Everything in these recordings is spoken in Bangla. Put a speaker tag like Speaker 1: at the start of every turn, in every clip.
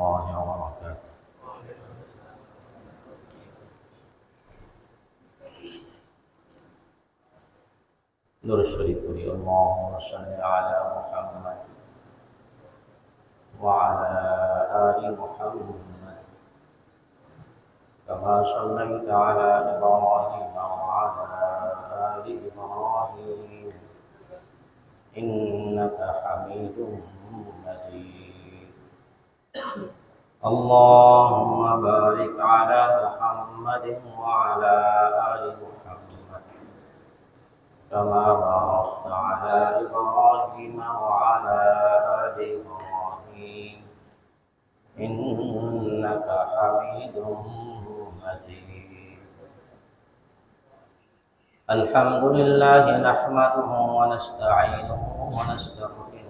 Speaker 1: الله وبركاته. نور الشريف قولي اللهم صل على محمد وعلى آل محمد. كما صليت على إبراهيم وعلى آل إبراهيم. إنك حميد مجيد. اللهم بارك على محمد وعلى آل محمد. كما باركت على إبراهيم وعلى آل إبراهيم. إنك حميد مجيد. الحمد لله نحمده ونستعينه ونستغفره.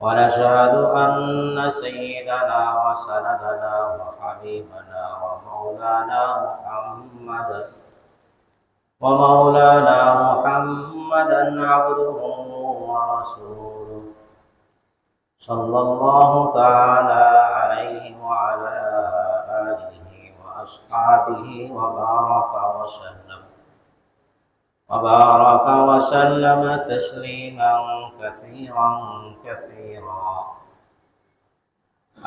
Speaker 1: ونشهد أن سيدنا وسندنا وحبيبنا ومولانا محمد ومولانا محمدا عبده ورسوله صلى الله تعالى عليه وعلى آله وأصحابه وبارك وسلم. وبارك وسلم تسليما كثيرا كثيرا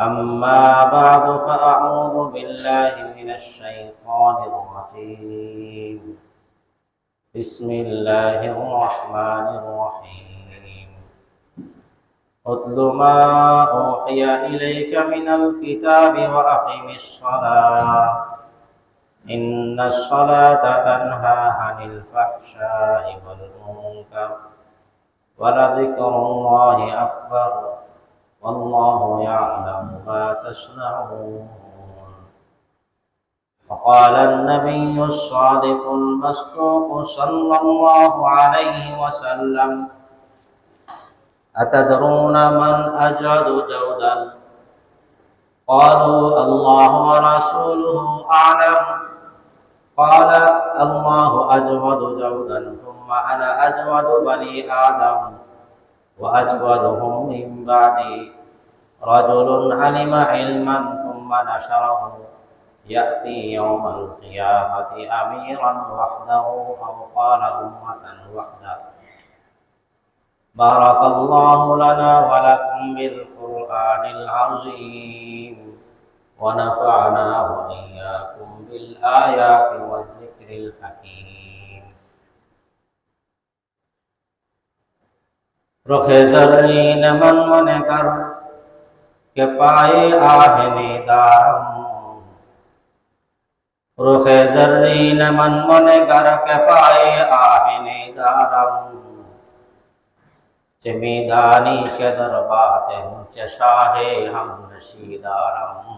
Speaker 1: أما بعد فأعوذ بالله من الشيطان الرجيم بسم الله الرحمن الرحيم اتل ما أوحي إليك من الكتاب وأقم الصلاة إن الصلاة تنهى عن الفحشاء والمنكر ولذكر الله أكبر والله يعلم ما تصنعون. فقال النبي الصادق المصدوق صلى الله عليه وسلم أتدرون من أجعد جودا؟ قالوا الله ورسوله أعلم. قال الله أجود جودا ثم أنا أجود بني آدم وأجودهم من بعدي. رجل علم علما ثم نشره. يأتي يوم القيامة أميرا وحده أو قال أمة وحده. بارك الله لنا ولكم بالقرآن العظيم. ونفعنا وإياكم بالآيات والذكر الحكيم प्रोफेसर जी ने मन मन कर के पाए आहने दारम प्रोफेसर जी ने मन मन कर के पाए आहने दारम चमीदानी के दरबाते मुझे शाहे हम नशीदारम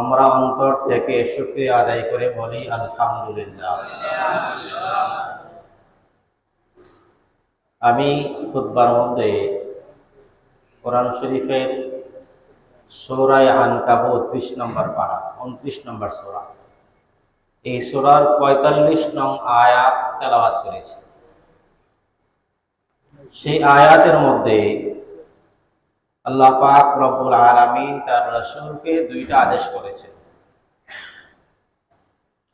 Speaker 1: আমরা অন্তর থেকে শুক্রিয়া আদায় করে বলি, আলহামদুলিল্লাহ। আমি খুতবার মধ্যে কোরআন শরীফের সৌরায় আনকাবুত বিশ নম্বর পাড়া উনত্রিশ নম্বর সোরা। এই সোরার পঁয়তাল্লিশ নং আয়াত তেলাওয়াত করেছি। সেই আয়াতের মধ্যে আল্লাহ পাক রব্বুল আলামিন তার রসুলকে দুইটা আদেশ করেছেন।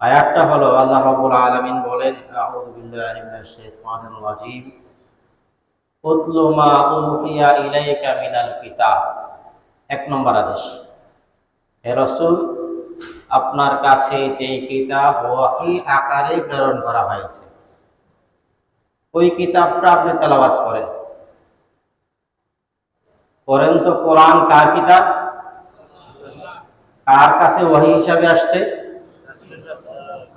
Speaker 1: আয়াতটা হলো, আল্লাহ রব্বুল আলামিন বলেন, আউযু বিল্লাহি মিনাশ শাইতানির রাজীম। উতলু মা উহিয়া ইলাইকা মিনাল কিতাব। এক নম্বর আদেশ। হে রসুল, আপনার কাছে যে কিতাব ওয়াহি আকারে প্রেরণ করা হয়েছে, ওই কিতাবটা আপনি তেলাবাত করেন। করেন তো কোরআন কার কিতাব? কার কাছে ওয়াহি হিসাবে আসছে?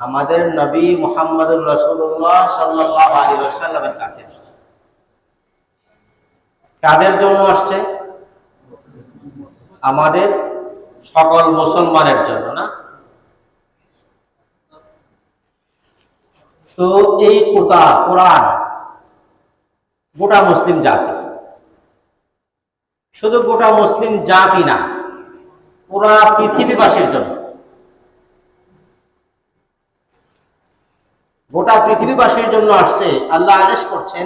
Speaker 1: আমাদের নবী মুহাম্মদুর রসুল্লাহ সাল্লাহ আলী আসাল্লামের কাছে আসছে। কাদের জন্য আসছে? আমাদের সকল মুসলমানের জন্য, না? তো এই কোরআন গোটা মুসলিম জাতি শুধু গোটা মুসলিম জাতি না, পুরা পৃথিবীবাসীর জন্য। গোটা পৃথিবীবাসীর জন্য আসছে, আল্লাহ আদেশ করছেন,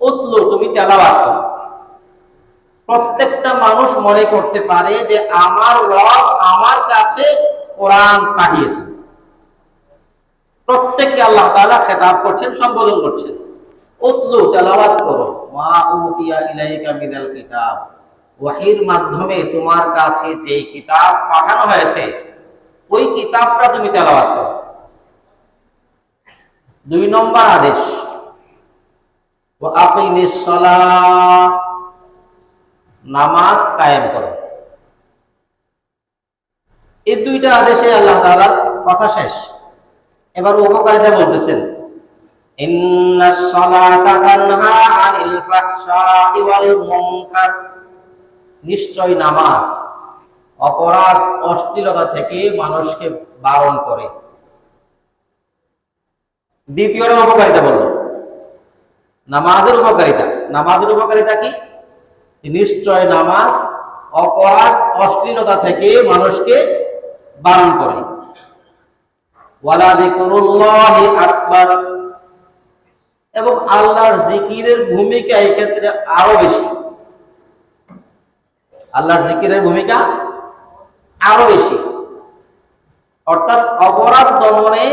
Speaker 1: উতলু তুমি তেলাওয়াত করো। প্রত্যেকটা মানুষ মনে করতে পারে যে আমার রব আমার কাছে কোরআন পাঠিয়েছে প্রত্যেককে আল্লাহ তাআলা খেতাব করছেন, সম্বোধন করছেন। উতলু তেলাওয়াত করো। মা উতিয়া ইলাইকা মিনাল কিতাব। ওয়াহির মাধ্যমে তোমার কাছে যে কিতাব পাঠানো হয়েছে, ওই কিতাবটা তুমি তেলাওয়াত করো। দুই নম্বর আদেশ, ওয়া আকিমিস সালাহ, নামাজ কায়েম করো। এই দুইটা আদেশে আল্লাহ তাআলার কথা শেষ। এবার উপকারিতা বলতেছেন, ইন্নাস সালাতা তানহা আনিল ফাহশাই ওয়াল মুনকার। নিশ্চয় নামাজ, অপরাধ, অশ্লীলতা থেকে মানুষকে বারণ করে। দ্বিতীয় উপকারিতা বলল। নামাজের উপকারিতা। নামাজের উপকারিতা কি? নিশ্চয় নামাজ, অপরাধ, অশ্লীলতা থেকে মানুষকে বারণ করে। এবং আল্লাহর জিকিরের ভূমিকা এই ক্ষেত্রে আরও বেশি। আল্লাহর জিকিরের ভূমিকা আরও বেশি। অর্থাৎ অপরাধ দমনে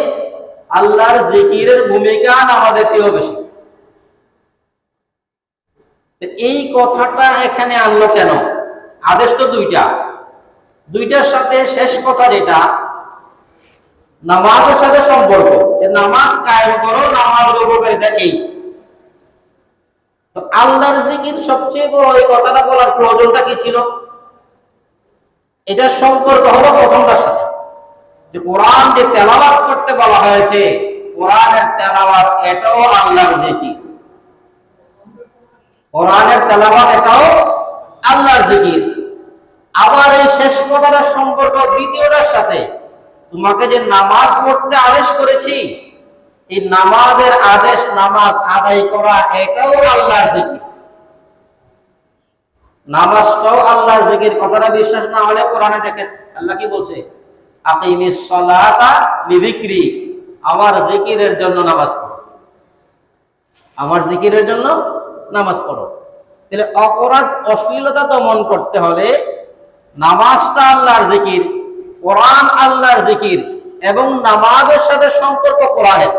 Speaker 1: আল্লাহর জিকিরের ভূমিকা আমাদের চেয়েও বেশি। এই কথাটা এখানে আনলো কেন? আদেশ তো দুইটা। দুইটার সাথে শেষ কথা যেটা, নামাজের সাথে সম্পর্ক। যে নামাজ কায়েম করো, নামাজের উপকারিতা এই। তো আল্লাহর জিকির সবচেয়ে বড় এই কথাটা বলার প্রয়োজনটা কি ছিল? এটার সম্পর্ক হলো প্রথমটার সাথে। যে কোরআন যে তেলাওয়াত করতে বলা হয়েছে, কোরআনের তেলাওয়াত এটাও আল্লাহর জিকির। কোরআনের তেলাওয়াত এটাও আল্লাহর জিকির। আবার এই শেষ কথাটার সম্পর্ক দ্বিতীয়টার সাথে, তোমাকে যে নামাজ পড়তে আদেশ করেছি এই নামাজের আদেশ নামাজ আদায় করা, এটাও আল্লাহর জিকির। নামাজটাও আল্লাহর জিকির। কথাটা বিশ্বাস না হলে কোরআনে দেখেন, আল্লাহ কি বলছে? আকিমিস আমার জিকিরের জন্য নামাজ পড়ো। আমার জিকিরের জন্য নামাজ পড়ো। তাহলে অপরাধ, অশ্লীলতা দমন করতে হলে নামাজটা আল্লাহর জিকির, কোরআন আল্লাহর জিকির এবং নামাজের সাথে সম্পর্ক কোরআনের।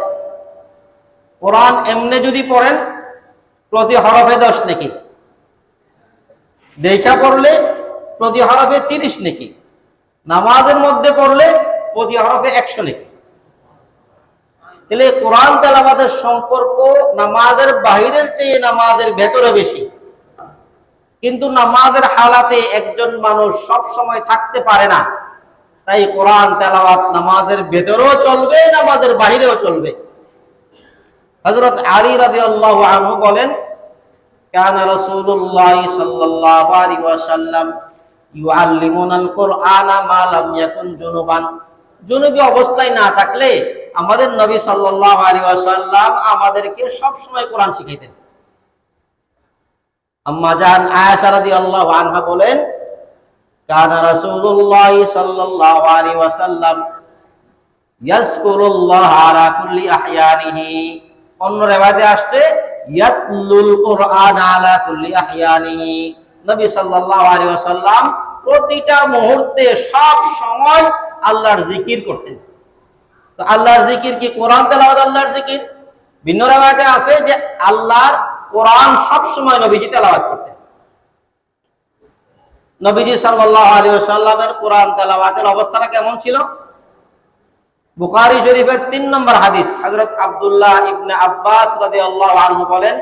Speaker 1: কোরআন এমনি যদি পড়েন, প্রতি হরফে দশ নাকি। দেখা পড়লে প্রতি হরফে তিরিশ নাকি। নামাজের মধ্যে পড়লে প্রতি হরফে একশো নাকি। তাহলে কোরআন তেলাবাদের সম্পর্ক নামাজের বাহিরের চেয়ে নামাজের ভেতরে বেশি। কিন্তু নামাজের হালাতে একজন মানুষ সব সময় থাকতে পারে না। তাই কোরআন তেলাওয়াত নামাজের ভেতরেও চলবে, নামাজের বাহিরেও চলবে। হযরত আলী রাদিয়াল্লাহু আনহু বলেন, কানা সাল্লাল্লাহু আলাইহি ওয়াসাল্লাম ইউআল্লিমুনাল মা লাম ইয়াকুন জুনুবান। জুনুবি অবস্থায় না থাকলে আমাদের নবী সাল্লাল্লাহু আলাইহি ওয়াসাল্লাম আমাদেরকে সব সময় কোরআন শিখাইতেন। আম্মা জান আয়েশা রাদিয়াল্লাহু আনহা বলেন, কানা সাল্লাল্লাহু আলাইহি ওয়াসাল্লাম ইয়াজকুরুল্লাহ আলা কুল্লি আহয়ানিহি। অন্য রেওয়ায়েতে আসছে আলা প্রতিটা মুহূর্তে সব সময় আল্লাহর জিকির করতেন। তো আল্লাহর জিকির কি কোরআন তেলাওয়াত আল্লাহর জিকির? ভিন্ন রেওয়ায়েতে আছে যে আল্লাহর কোরআন সব সময় নবীজি তেলাওয়াত করতেন। নবীজি সাল্লাল্লাহু আলাইহি ওয়াসাল্লামের কোরআন তেলাওয়াতের অবস্থাটা কেমন ছিল? বুখারী শরীফের তিন নম্বর হাদিস। হযরত আব্দুল্লাহ ইবনে আব্বাস রাদিয়াল্লাহু আনহু বলেন,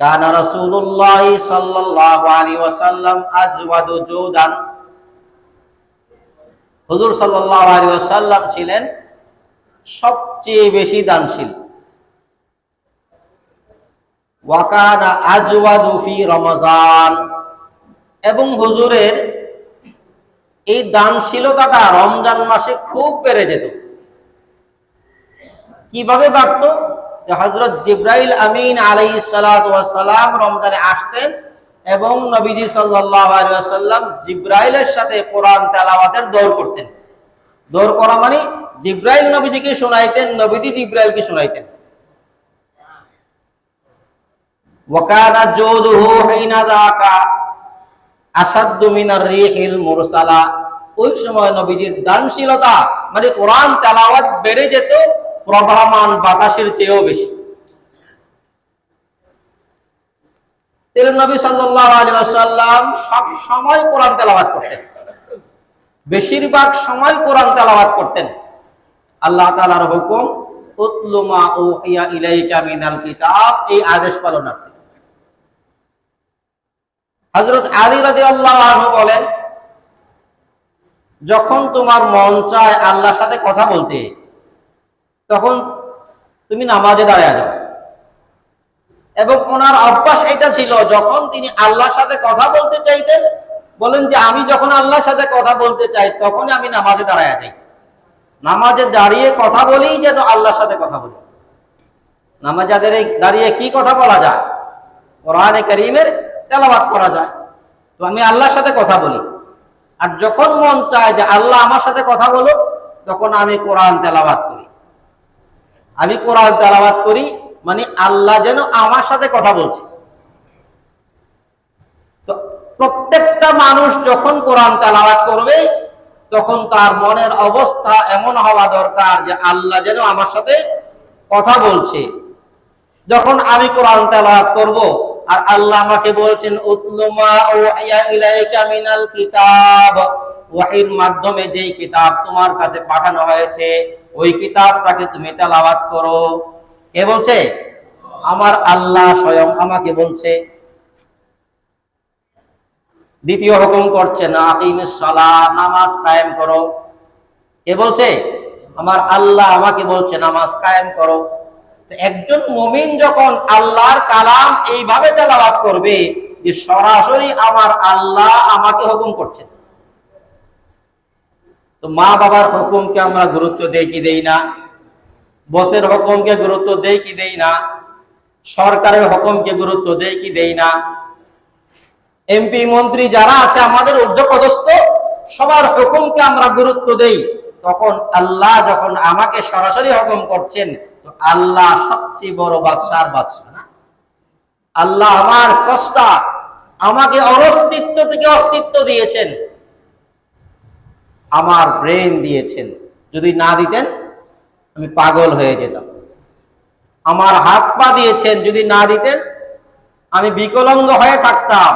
Speaker 1: কানা রাসূলুল্লাহ সাল্লাল্লাহু আলাইহি ওয়াসাল্লাম আজওয়াদু জুদান। হুজুর সাল্লাল্লাহু আলাইহি ওয়াসাল্লাম ছিলেন সবচেয়ে বেশি দানশীল। ওয়াকানা আজওয়াদু ফি রমজান। এবং হুজুরের এই দানশীলতাটা রমজান মাসে খুব বেড়ে যেত। কীভাবে বাড়ত? হজরত জিব্রাইল আমিন আলাই সালাম রমজানে আসতেন এবং নবীজি সাল্লাম জিব্রাইলের সাথে কোরআন তেলাওয়াতের দৌড় করতেন। দৌড় করা মানে জিব্রাইল নবীজিকে শোনাইতেন, নবীজি জিব্রাইলকে শোনাইতেন। ওয়াকানা জোদুহু হিনা যাকা ওই সময় নবীজির দানশীলতা মানে কোরআন তেলাওয়াত বেড়ে যেত বাতাসের চেয়েও বেশি। নবী সব সময় কোরআন তেলাওয়াত করতেন। বেশিরভাগ সময় কোরআন তেলাওয়াত করতেন। আল্লাহ তাআলার হুকুম উতলুমা ও ইয়া ইলাইকা মিনাল কিতাব এই আদেশ পালনার্থে হযরত আলী রাদিয়াল্লাহু আনহু বলেন, যখন তোমার মন চায় আল্লাহর সাথে কথা বলতে, তখন তুমি নামাজে দাঁড়ায় যাও। এবং ওনার অভ্যাস এটা ছিল, যখন তিনি আল্লাহর সাথে কথা বলতে চাইতেন, বলেন যে, আমি যখন আল্লাহর সাথে কথা বলতে চাই তখন আমি নামাজে দাঁড়ায় যাই। নামাজে দাঁড়িয়ে কথা বলি যেন আল্লাহর সাথে কথা বলি। নামাজে দাঁড়িয়ে কি কথা বলা যায়? কোরআনে করিমের তেলাবাত করা যায়। তো আমি আল্লাহর সাথে কথা বলি। আর যখন মন চায় যে আল্লাহ আমার সাথে কথা বলো তখন আমি কোরআন তেলাবাত করি। আমি কোরআন তেলাবাত করি মানে আল্লাহ যেন আমার সাথে কথা বলছে। তো প্রত্যেকটা মানুষ যখন কোরআন তেলাবাত করবে, তখন তার মনের অবস্থা এমন হওয়া দরকার যে আল্লাহ যেন আমার সাথে কথা বলছে। যখন আমি কোরআন তেলাওয়াত করব আর আল্লাহ আমাকে বলছেন মিনাল কিতাব। ওয়াহির মাধ্যমে যেই কিতাব তোমার কাছে পাঠানো হয়েছে, ওই কিতাবটাকে তুমি তেলাওয়াত করো। কে বলছে? আমার আল্লাহ স্বয়ং আমাকে বলছে। দ্বিতীয় হুকুম করছে, না নামাজ কায়েম করো। কে বলছে? আমার আল্লাহ আমাকে বলছে, নামাজ কায়েম করো। একজন মুমিন যখন আল্লাহর কালাম এইভাবে তেলাওয়াত করবে যে সরাসরি আমার আল্লাহ আমাকে হুকুম করছে তো মা বাবার হুকুমকে আমরা গুরুত্ব দেই কি দেই না? বসের হুকুমকে গুরুত্ব দেই কি দেই না? সরকারের হুকুমকে গুরুত্ব দেই কি দেই না? এমপি, মন্ত্রী যারা আছে, আমাদের ঊর্ধ্বপদস্থ, সবার হুকুমকে আমরা গুরুত্ব দেই। তখন আল্লাহ যখন আমাকে সরাসরি হুকুম করছেন আল্লাহ সবচেয়ে বড় বাদশার বাদশাহ না? আল্লাহ আমার স্রষ্টা, আমাকে অস্তিত্ব থেকে অস্তিত্ব দিয়েছেন। আমার ব্রেন দিয়েছেন। যদি না দিতেন, আমি পাগল হয়ে যেতাম। আমার হাত পা দিয়েছেন, যদি না দিতেন, আমি বিকলঙ্গ হয়ে থাকতাম।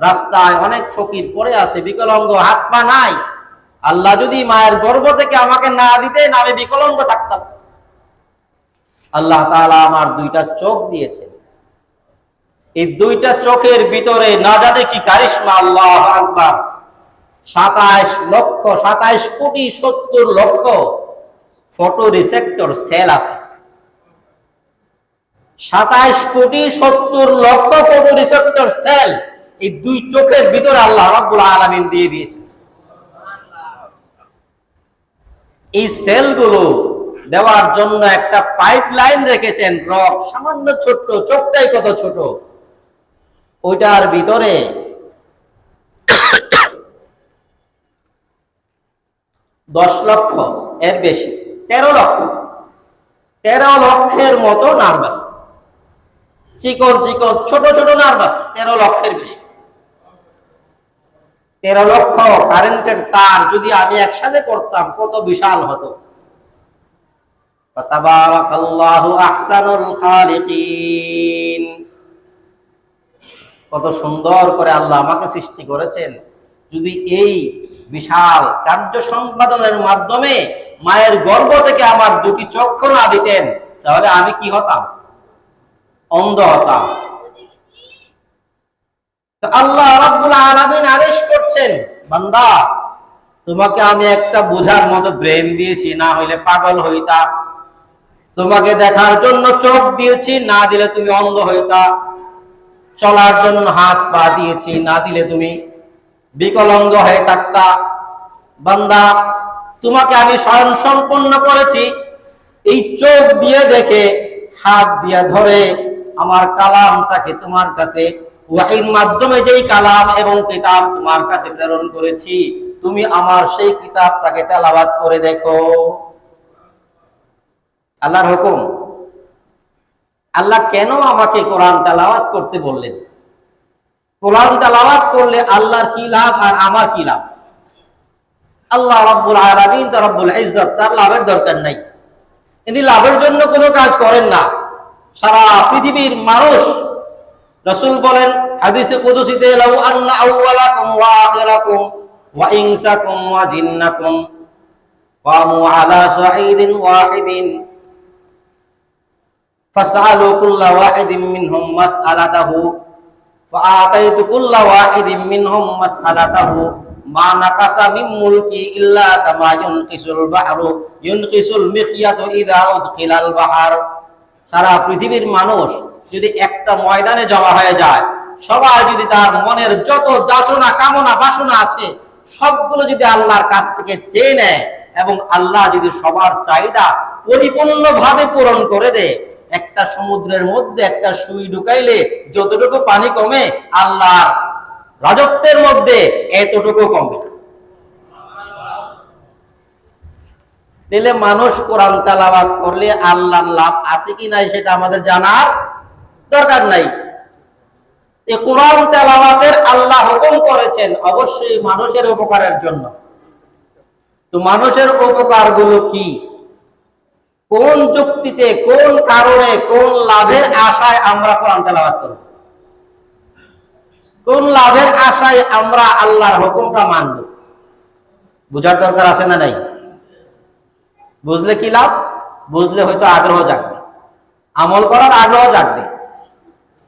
Speaker 1: রাস্তায় অনেক ফকির পড়ে আছে, বিকলঙ্গ, হাত পা নাই। আল্লাহ যদি মায়ের গর্ভ থেকে আমাকে না দিতেন, আমি বিকলঙ্গ থাকতাম। আল্লাহ তাআলা আমার দুইটা চোখ দিয়েছেন। এই দুইটা চোখের ভিতরে না জানে কি কারিশমা, আল্লাহ আকবার। সাতাইশ লক্ষ, সাতাইশ কোটি সত্তর লক্ষ ফটো রিসেক্টর সেল আছে। সাতাইশ কোটি সত্তর লক্ষ ফটো রিসেপ্টর সেল এই দুই চোখের ভিতরে আল্লাহ রাব্বুল আলামিন দিয়ে দিয়েছেন। এই সেলগুলো দেওয়ার জন্য একটা পাইপ লাইন রেখেছেন রক, সামান্য ছোট্ট, চোখটাই কত ছোট। ওইটার ভিতরে দশ লক্ষ, এর বেশি, তেরো লক্ষ। তেরো লক্ষের মতো নার্ভাস চিকন চিকন, ছোট ছোট নার্ভাস তেরো লক্ষের বেশি। তেরো লক্ষ কারেন্টের তার যদি আমি একসাথে করতাম, কত বিশাল হতো। কত সুন্দর করে আল্লাহ আমাকে সৃষ্টি করেছেন। যদি এই বিশাল কার্য সম্পাদনের মাধ্যমে মায়ের গর্ভ থেকে আমার দুটি চক্ষু না দিতেন, তাহলে আমি কি হতাম? অন্ধ হতাম। আল্লাহ আলামিন আদেশ করছেন, বান্দা, তোমাকে আমি একটা বোঝার মতো ব্রেন দিয়েছি, না হইলে পাগল হইতা তোমাকে দেখার জন্য চোখ দিয়েছি, না দিলে তুমি অন্ধ হইতা চলার জন্য হাত পা দিয়েছি, না দিলে তুমি বিকলাঙ্গ হয়ে থাকতা। বান্দা, তোমাকে আমি স্বয়ং সম্পন্ন করেছি। এই চোখ দিয়ে দেখে, হাত দিয়ে ধরে আমার কালামটাকে তোমার কাছে, ওয়াহির মাধ্যমে যেই কালাম এবং কিতাব তোমার কাছে প্রেরণ করেছি, তুমি আমার সেই কিতাবটাকে তেলাবাদ করে দেখো। আল্লাহর হুকুম আল্লাহ কেন আমাকে কোরআন তেলাওয়াত করতে বললেন কোরআন তেলাওয়াত করলে আল্লাহর কি লাভ আর আমার কি লাভ আল্লাহ রব্বুল আলামিন তো রব্বুল ইজ্জত তার লাভের দরকার নাই তিনি লাভের জন্য কোনো কাজ করেন না সারা পৃথিবীর মানুষ রাসূল বলেন হাদিসে কুদসিতে লাউ আন্না আউওয়ালাকুম ওয়া আখিরাকুম ওয়া ইনসাকুম ওয়া জিন্নাকুম قاموا على صعيد واحد فسألوا كل واحد منهم مسألته فآتيت كل واحد منهم مسألته ما نقص من ملكي إلا كما ينقص البحر ينقص المخيط إذا أدخل البحر সারা পৃথিবীর মানুষ যদি একটা ময়দানে জমা হয়ে যায় সবাই যদি তার মনের যত যাচনা কামনা বাসনা আছে সবগুলো যদি আল্লাহর কাছ থেকে চেয়ে নেয় এবং আল্লাহ যদি সবার চাহিদা পরিপূর্ণভাবে পূরণ করে দেয় একটা সমুদ্রের মধ্যে একটা সুই ঢুকাইলে যতটুকু পানি কমে, আল্লাহর রাজত্বের মধ্যে এতটুকু কমবে না। তাহলে মানুষ কোরআন তালাবাদ করলে আল্লাহর লাভ আছে কি নাই সেটা আমাদের জানার দরকার নাই। কোরআন তেলাওয়াতের আল্লাহ হুকুম করেছেন অবশ্যই মানুষের উপকারের জন্য। তো মানুষের উপকারগুলো কি? কোন যুক্তিতে, কোন কারণে, কোন লাভের আশায় আমরা কোরআন তেলাওয়াত করব? কোন লাভের আশায় আমরা আল্লাহর হুকুমটা মানব? বুঝার দরকার আছে না নাই? বুঝলে কি লাভ? বুঝলে হয়তো আগ্রহ জাগবে। আমল করার আগ্রহ জাগবে।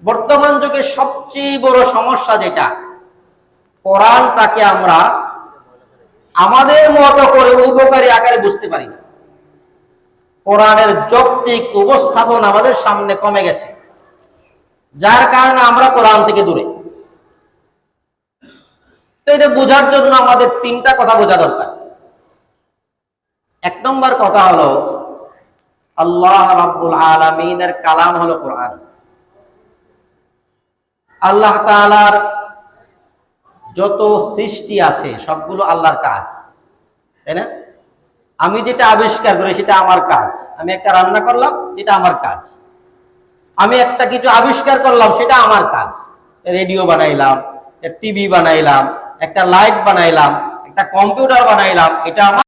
Speaker 1: বর্তমান যুগে সবচেয়ে বড় সমস্যা যেটা, কোরআনটাকে আমরা আমাদের মতো করে উপকারী আকারে বুঝতে পারি না। কোরআনের যৌক্তিক উপস্থাপন আমাদের সামনে কমে গেছে। যার কারণে আমরা কোরআন থেকে দূরে। তো এটা বোঝার জন্য আমাদের তিনটা কথা বোঝা দরকার। এক নম্বর কথা হলো, আল্লাহ রাব্বুল আলামিনের কালাম হলো কোরআন। আল্লাহ তাআলার যত সৃষ্টি আছে, সবগুলো আল্লাহর কাজ। তাই না? আমি যেটা আবিষ্কার করি সেটা আমার কাজ। আমি একটা রান্না করলাম, এটা আমার কাজ। আমি একটা কিছু আবিষ্কার করলাম, সেটা আমার কাজ। রেডিও বানাইলাম টিভি বানাইলাম, একটা লাইট বানাইলাম, একটা কম্পিউটার বানাইলাম, এটা আমার